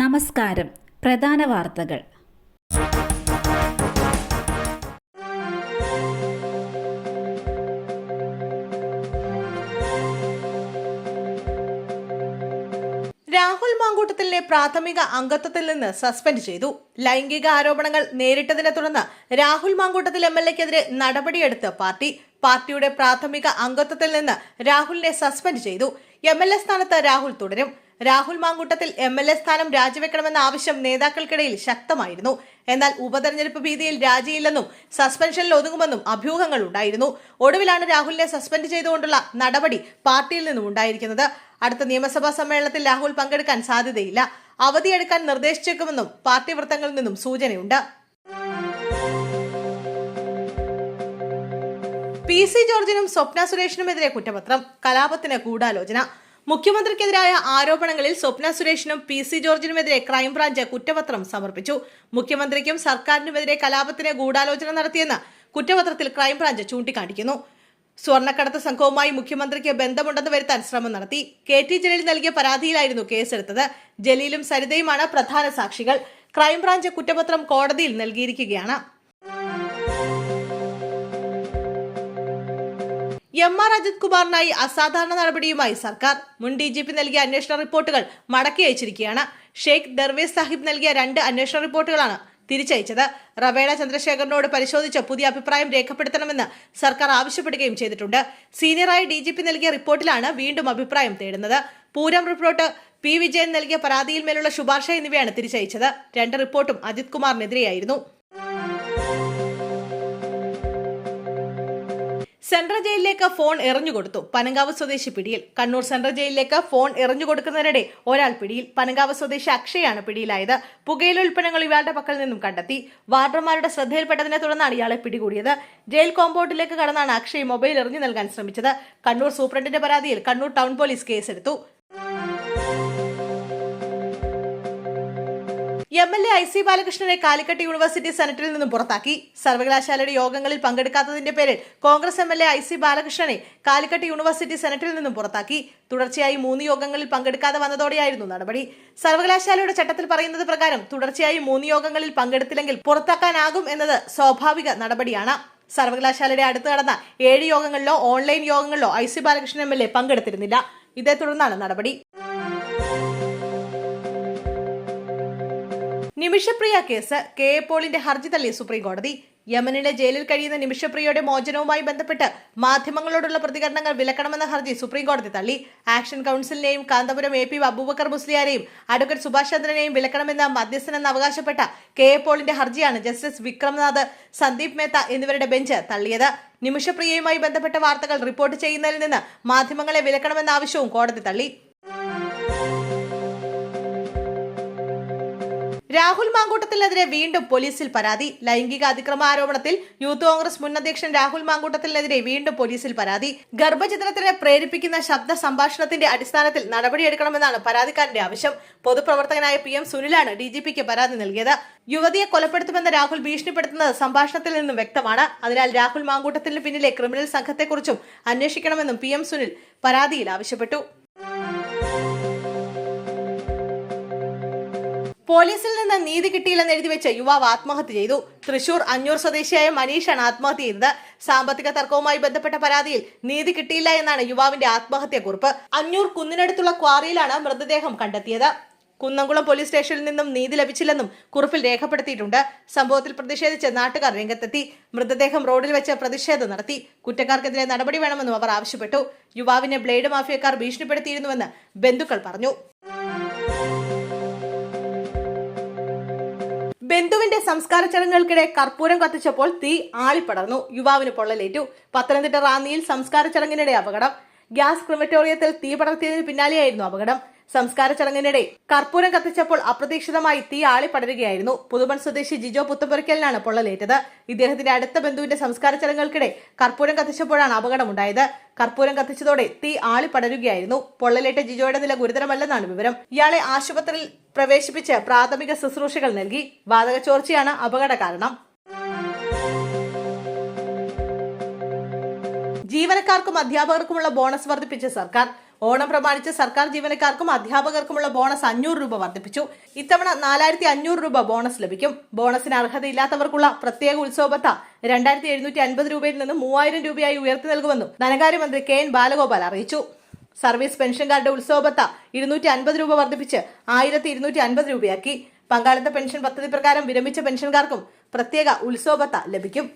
നമസ്കാരം. പ്രധാന വാർത്തകൾ. രാഹുൽ മാങ്കൂട്ടത്തിലെ പ്രാഥമിക അംഗത്വത്തിൽ നിന്ന് സസ്പെൻഡ് ചെയ്തു. ലൈംഗിക ആരോപണങ്ങൾ നേരിട്ടതിനെ തുടർന്ന് രാഹുൽ മാങ്കൂട്ടത്തിൽ എം എൽ എക്കെതിരെ നടപടിയെടുത്ത് പാർട്ടി. പാർട്ടിയുടെ പ്രാഥമിക അംഗത്വത്തിൽ നിന്ന് രാഹുലിനെ സസ്പെൻഡ് ചെയ്തു. എം എൽ എ സ്ഥാനത്ത് രാഹുൽ തുടരും. Rahul Mamkootathil M L A സ്ഥാനം രാജിവെക്കണമെന്ന ആവശ്യം നേതാക്കൾക്കിടയിൽ ശക്തമായിരുന്നു. എന്നാൽ ഉപതെരഞ്ഞെടുപ്പ് ഭീതിയിൽ രാജിയില്ലെന്നും സസ്പെൻഷനിൽ ഒതുങ്ങുമെന്നും അഭ്യൂഹങ്ങൾ ഉണ്ടായിരുന്നു. ഒടുവിലാണ് രാഹുലിനെ സസ്പെൻഡ് ചെയ്തുകൊണ്ടുള്ള നടപടി പാർട്ടിയിൽ നിന്നും ഉണ്ടായിരിക്കുന്നത്. അടുത്ത നിയമസഭാ സമ്മേളനത്തിൽ രാഹുൽ പങ്കെടുക്കാൻ സാധ്യതയില്ല. അവധിയെടുക്കാൻ നിർദ്ദേശിച്ചേക്കുമെന്നും പാർട്ടി വൃത്തങ്ങളിൽ നിന്നും സൂചനയുണ്ട്. പി സി ജോർജിനും സ്വപ്ന സുരേഷിനുമെതിരെ കുറ്റപത്രം. കലാപത്തിന് ഗൂഢാലോചന. മുഖ്യമന്ത്രിക്കെതിരായ ആരോപണങ്ങളിൽ സ്വപ്ന സുരേഷിനും പി സി ജോർജിനുമെതിരെ ക്രൈംബ്രാഞ്ച് കുറ്റപത്രം സമർപ്പിച്ചു. മുഖ്യമന്ത്രിക്കും സർക്കാരിനുമെതിരെ കലാപത്തിന് ഗൂഢാലോചന നടത്തിയെന്ന് കുറ്റപത്രത്തിൽ ക്രൈംബ്രാഞ്ച് ചൂണ്ടിക്കാണിക്കുന്നു. സ്വർണക്കടത്ത് സംഘവുമായി മുഖ്യമന്ത്രിക്ക് ബന്ധമുണ്ടെന്ന് വരുത്താൻ ശ്രമം നടത്തി. കെ ടി ജലീൽ നൽകിയ പരാതിയിലായിരുന്നു കേസെടുത്തത്. ജലീലും സരിതയുമാണ് പ്രധാന സാക്ഷികൾ. ക്രൈംബ്രാഞ്ച് കുറ്റപത്രം കോടതിയിൽ നൽകിയിരിക്കുകയാണ്. എം ആർ അജിത് കുമാറിനായി അസാധാരണ നടപടിയുമായി സർക്കാർ. മുൻ ഡി ജി പി നൽകിയ അന്വേഷണ റിപ്പോർട്ടുകൾ മടക്കി അയച്ചിരിക്കുകയാണ്. ഷെയ്ഖ് ദർവേസ് സാഹിബ് നൽകിയ രണ്ട് അന്വേഷണ റിപ്പോർട്ടുകളാണ് തിരിച്ചയച്ചത്. റവേണ ചന്ദ്രശേഖരനോട് പരിശോധിച്ച് പുതിയ അഭിപ്രായം രേഖപ്പെടുത്തണമെന്ന് സർക്കാർ ആവശ്യപ്പെടുകയും ചെയ്തിട്ടുണ്ട്. സീനിയറായ ഡി ജി പി നൽകിയ റിപ്പോർട്ടിലാണ് വീണ്ടും അഭിപ്രായം തേടുന്നത്. പൂരം റിപ്പോർട്ട് പി വിജയൻ നൽകിയ പരാതിയിൽ മേലുള്ള ശുപാർശ എന്നിവയാണ് തിരിച്ചയച്ചത്. രണ്ട് റിപ്പോർട്ടും അജിത് കുമാറിനെതിരെയായിരുന്നു. സെൻട്രൽ ജയിലിലേക്ക് ഫോൺ എറിഞ്ഞുകൊടുത്തു പനങ്കാവ് സ്വദേശി പിടിയിൽ. കണ്ണൂർ സെൻട്രൽ ജയിലിലേക്ക് ഫോൺ എറിഞ്ഞുകൊടുക്കുന്നതിനിടെ ഒരാൾ പിടിയിൽ. പനങ്കാവ് സ്വദേശി അക്ഷയാണ് പിടിയിലായത്. പുകയില ഉൽപ്പന്നങ്ങൾ ഇയാളുടെ പക്കൽ നിന്നും കണ്ടെത്തി. വാർഡർമാരുടെ ശ്രദ്ധയിൽപ്പെട്ടതിനെ തുടർന്നാണ് ഇയാളെ പിടികൂടിയത്. ജയിൽ കോമ്പൗണ്ടിലേക്ക് കടന്നാണ് അക്ഷയ് മൊബൈൽ എറിഞ്ഞു നൽകാൻ ശ്രമിച്ചത്. കണ്ണൂർ സൂപ്രണ്ടിന്റെ പരാതിയിൽ കണ്ണൂർ ടൗൺ പോലീസ് കേസെടുത്തു. M L A I C ബാലകൃഷ്ണനെ Calicut university സെനറ്റിൽ നിന്നും പുറത്താക്കി. സർവകലാശാലയുടെ യോഗങ്ങളിൽ പങ്കെടുക്കാത്തതിന്റെ പേരിൽ Congress M L A I C ബാലകൃഷ്ണനെ Calicut university സെനറ്റിൽ നിന്നും പുറത്താക്കി. തുടർച്ചയായി മൂന്ന് യോഗങ്ങളിൽ പങ്കെടുക്കാതെ വന്നതോടെയായിരുന്നു നടപടി. സർവകലാശാലയുടെ ചട്ടത്തിൽ പറയുന്നത് പ്രകാരം തുടർച്ചയായി മൂന്ന് യോഗങ്ങളിൽ പങ്കെടുത്തില്ലെങ്കിൽ പുറത്താക്കാനാകും എന്നത് സ്വാഭാവിക നടപടിയാണ്. സർവകലാശാലയുടെ അടുത്ത് നടന്ന ഏഴ് യോഗങ്ങളിലോ online യോഗങ്ങളിലോ I C Balakrishnan M L A പങ്കെടുത്തിരുന്നില്ല. ഇതേ തുടർന്നാണ് നടപടി. നിമിഷപ്രിയ കേസ് കെ എ പോളിന്റെ ഹർജി തള്ളി സുപ്രീംകോടതി. യമനിലെ ജയിലിൽ കഴിയുന്ന നിമിഷപ്രിയയുടെ മോചനവുമായി ബന്ധപ്പെട്ട് മാധ്യമങ്ങളോടുള്ള പ്രതികരണങ്ങൾ വിലക്കണമെന്ന ഹർജി സുപ്രീംകോടതി തള്ളി. ആക്ഷൻ കൗൺസിലിനെയും കാന്തപുരം എ പി അബൂബക്കർ മുസ്ലിയാരെയും അഡ്വക്കേറ്റ് സുഭാഷ് ചന്ദ്രനെയും വിലക്കണമെന്ന മധ്യസ്ഥനെന്ന് അവകാശപ്പെട്ട കെ എ പോളിന്റെ ഹർജിയാണ് ജസ്റ്റിസ് വിക്രംനാഥ് സന്ദീപ് മേത്ത എന്നിവരുടെ ബെഞ്ച് തള്ളിയത്. നിമിഷപ്രിയയുമായി ബന്ധപ്പെട്ട വാർത്തകൾ റിപ്പോർട്ട് ചെയ്യുന്നതിൽ നിന്ന് മാധ്യമങ്ങളെ വിലക്കണമെന്ന ആവശ്യവും കോടതി തള്ളി. രാഹുൽ മാങ്കൂട്ടത്തിനെതിരെ വീണ്ടും പോലീസിൽ പരാതി. ലൈംഗിക അതിക്രമ ആരോപണത്തിൽ യൂത്ത് കോൺഗ്രസ് മുൻ അധ്യക്ഷൻ രാഹുൽ മാങ്കൂട്ടത്തിനെതിരെ വീണ്ടും പോലീസിൽ പരാതി. ഗർഭചിത്രത്തിനെ പ്രേരിപ്പിക്കുന്ന ശബ്ദ സംഭാഷണത്തിന്റെ അടിസ്ഥാനത്തിൽ നടപടിയെടുക്കണമെന്നാണ് പരാതിക്കാരന്റെ ആവശ്യം. പൊതുപ്രവർത്തകനായ പി എം സുനിലാണ് ഡി ജി പിക്ക് പരാതി നൽകിയത്. യുവതിയെ കൊലപ്പെടുത്തുമെന്ന് രാഹുൽ ഭീഷണിപ്പെടുത്തുന്നത് സംഭാഷണത്തിൽ നിന്നും വ്യക്തമാണ്. അതിനാൽ രാഹുൽ മാങ്കൂട്ടത്തിന് പിന്നിലെ ക്രിമിനൽ സംഘത്തെക്കുറിച്ചും അന്വേഷിക്കണമെന്നും പി എം സുനിൽ പരാതിയിൽ ആവശ്യപ്പെട്ടു. പോലീസിൽ നിന്ന് നീതി കിട്ടിയില്ലെന്ന് എഴുതി വെച്ച് യുവാവ് ആത്മഹത്യ ചെയ്തു. തൃശൂർ അഞ്ഞൂർ സ്വദേശിയായ മനീഷാണ് ആത്മഹത്യ ചെയ്തത്. സാമ്പത്തിക തർക്കവുമായി ബന്ധപ്പെട്ട പരാതിയിൽ നീതി കിട്ടിയില്ല എന്നാണ് യുവാവിന്റെ ആത്മഹത്യാ കുറിപ്പ്. അഞ്ഞൂർ കുന്നിനടുത്തുള്ള ക്വാറിയിലാണ് മൃതദേഹം കണ്ടെത്തിയത്. കുന്നംകുളം പോലീസ് സ്റ്റേഷനിൽ നിന്നും നീതി ലഭിച്ചില്ലെന്നും കുറിപ്പിൽ രേഖപ്പെടുത്തിയിട്ടുണ്ട്. സംഭവത്തിൽ പ്രതിഷേധിച്ച് നാട്ടുകാർ രംഗത്തെത്തി. മൃതദേഹം റോഡിൽ വെച്ച് പ്രതിഷേധം നടത്തി. കുറ്റക്കാർക്കെതിരെ നടപടി വേണമെന്നും അവർ ആവശ്യപ്പെട്ടു. യുവാവിനെ ബ്ലേഡ് മാഫിയക്കാർ ഭീഷണിപ്പെടുത്തിയിരുന്നുവെന്ന് ബന്ധുക്കൾ പറഞ്ഞു. ബന്ധുവിന്റെ സംസ്കാര ചടങ്ങുകൾക്കിടെ കർപ്പൂരം കത്തിച്ചപ്പോൾ തീ ആളിപ്പടർന്നു. യുവാവിന് പൊള്ളലേറ്റു. പത്തനംതിട്ട റാന്നിയിൽ സംസ്കാര ചടങ്ങിനിടെ അപകടം. ഗ്യാസ് ക്രിമറ്റോറിയത്തിൽ തീ പടർത്തിയതിന് പിന്നാലെയായിരുന്നു അപകടം. സംസ്കാര ചടങ്ങിനിടെ കർപ്പൂരം കത്തിച്ചപ്പോൾ അപ്രതീക്ഷിതമായി തീ ആളിപ്പടരുകയായിരുന്നു. പുതുമൺ സ്വദേശി ജിജോ പുത്തമ്പുരക്കലിനാണ് പൊള്ളലേറ്റത്. ഇദ്ദേഹത്തിന്റെ അടുത്ത ബന്ധുവിന്റെ സംസ്കാര ചടങ്ങുകൾക്കിടെ കർപ്പൂരം കത്തിച്ചപ്പോഴാണ് അപകടമുണ്ടായത്. കർപ്പൂരം കത്തിച്ചതോടെ തീ ആളിപ്പടരുകയായിരുന്നു. പൊള്ളലേറ്റ ജിജോയുടെ നില ഗുരുതരമല്ലെന്നാണ് വിവരം. ഇയാളെ ആശുപത്രിയിൽ പ്രവേശിപ്പിച്ച് പ്രാഥമിക ശുശ്രൂഷകൾ നൽകി. വാതക ചോർച്ചയാണ് അപകട കാരണം. ജീവനക്കാർക്കും അധ്യാപകർക്കുമുള്ള ബോണസ് വർദ്ധിപ്പിച്ച സർക്കാർ. ഓണം പ്രമാണിച്ച് സർക്കാർ ജീവനക്കാർക്കും അധ്യാപകർക്കുമുള്ള ബോണസ് അഞ്ഞൂറ് രൂപ വർദ്ധിപ്പിച്ചു. ഇത്തവണ നാലായിരത്തി അഞ്ഞൂറ് രൂപ ബോണസ് ലഭിക്കും. ബോണസിന് അർഹതയില്ലാത്തവർക്കുള്ള പ്രത്യേക ഉത്സവബത്ത രണ്ടായിരത്തി എഴുന്നൂറ്റി അൻപത് രൂപയിൽ നിന്ന് മൂവായിരം രൂപയായി ഉയർത്തി നൽകുമെന്നും ധനകാര്യമന്ത്രി കെ എൻ ബാലഗോപാൽ അറിയിച്ചു. സർവീസ് പെൻഷൻകാരുടെ ഉത്സവബത്ത ഇരുന്നൂറ്റി അൻപത് രൂപ വർദ്ധിപ്പിച്ച് ആയിരത്തി ഇരുന്നൂറ്റി അൻപത് രൂപയാക്കി. പങ്കാളിത്ത പെൻഷൻ പദ്ധതി പ്രകാരം വിരമിച്ച പെൻഷൻകാർക്കും പ്രത്യേക ഉത്സവബത്ത ലഭിക്കും.